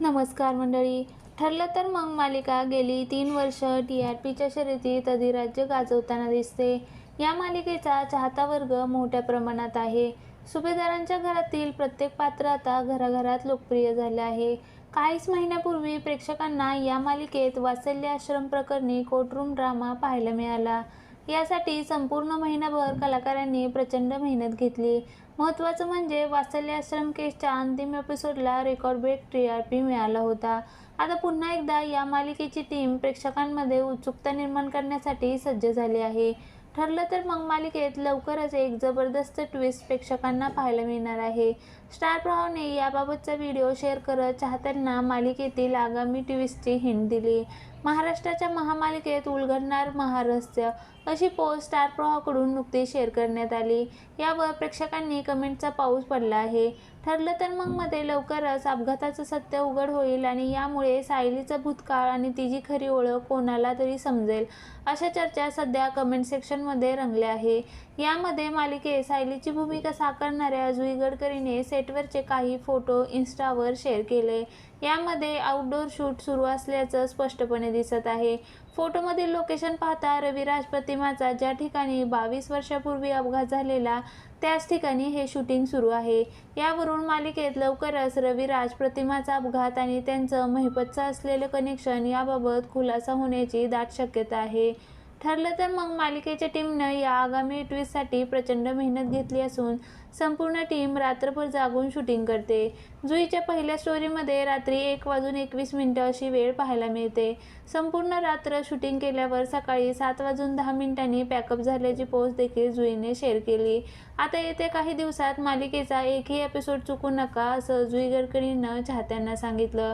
नमस्कार मंडळी. ठरलं तर मग मालिका गेली तीन वर्ष टी आर पीच्या शर्यतीत अधिराज्य गाजवताना दिसते. या मालिकेचा चाहता वर्ग मोठ्या प्रमाणात आहे. सुभेदारांच्या घरातील प्रत्येक पात्र आता घराघरात लोकप्रिय झाले आहे. काहीच महिन्यापूर्वी प्रेक्षकांना या मालिकेत वात्सल्य आश्रम प्रकरणी कोर्टरूम ड्रामा पाहायला मिळाला. यासाठी संपूर्ण महिनाभर कलाकारांनी प्रचंड मेहनत घेतली. महत्त्वाचं म्हणजे वात्सल्य आश्रम केसच्या अंतिम एपिसोडला record break T R P मिळाला होता. आता पुन्हा एकदा या मालिकेची टीम प्रेक्षकांमध्ये उत्सुकता निर्माण करण्यासाठी सज्ज झाली आहे. ठरलं तर मग मालिकेत लवकरच एक जबरदस्त ट्विस्ट प्रेक्षकांना पाहायला मिळणार आहे. स्टार प्रवाहने याबाबतचा व्हिडिओ शेअर करत चाहत्यांना मालिकेतील आगामी ट्विस्टची हिंट दिली. महाराष्ट्राच्या महामालिकेत उलगडणार महारहस्य अशी पोस्ट स्टार प्रवाहाकडून नुकतीच शेअर करण्यात आली. यावर प्रेक्षकांनी कमेंटचा पाऊस पडला आहे. ठरलं तर मग मध्ये लवकरच अपघाताचं सत्य उघड होईल आणि यामुळे सायलीचा भूतकाळ आणि तिची खरी ओळख कोणाला तरी समजेल अशा चर्चा सध्या कमेंट सेक्शनमध्ये रंगल्या आहे. यामध्ये मालिकेत सायलीची भूमिका साकारणाऱ्या जुई गडकरीने सेटवरचे काही फोटो इन्स्टावर शेअर केले. यामध्ये आउटडोअर शूट सुरू असल्याचं स्पष्टपणे दिसत आहे. फोटोमधील लोकेशन पाहता रविराज प्रतिमाचा ज्या ठिकाणी बावीस वर्षापूर्वी अपघात झालेला त्याच ठिकाणी हे शूटिंग सुरू आहे. यावरून मालिकेत लवकरच रविराज प्रतिमाचा अपघात आणि त्यांचं महिपतचं असलेलं कनेक्शन याबाबत खुलासा होण्याची दाट शक्यता आहे. ठरलं तर मग मालिकेच्या टीमनं या आगामी ट्विस्टसाठी प्रचंड मेहनत घेतली असून संपूर्ण टीम रात्रभर जागून शूटिंग करते. जुईच्या पहिल्या स्टोरीमध्ये रात्री एक वाजून एकवीस मिनटं अशी वेळ पाहायला मिळते. संपूर्ण रात्र शूटिंग केल्यावर सकाळी सात वाजून दहा मिनिटांनी पॅकअप झाल्याची पोस्ट देखील जुईने शेअर केली. आता येत्या काही दिवसात मालिकेचा एकही एपिसोड चुकू नका असं जुई गडकरीनं चाहत्यांना सांगितलं.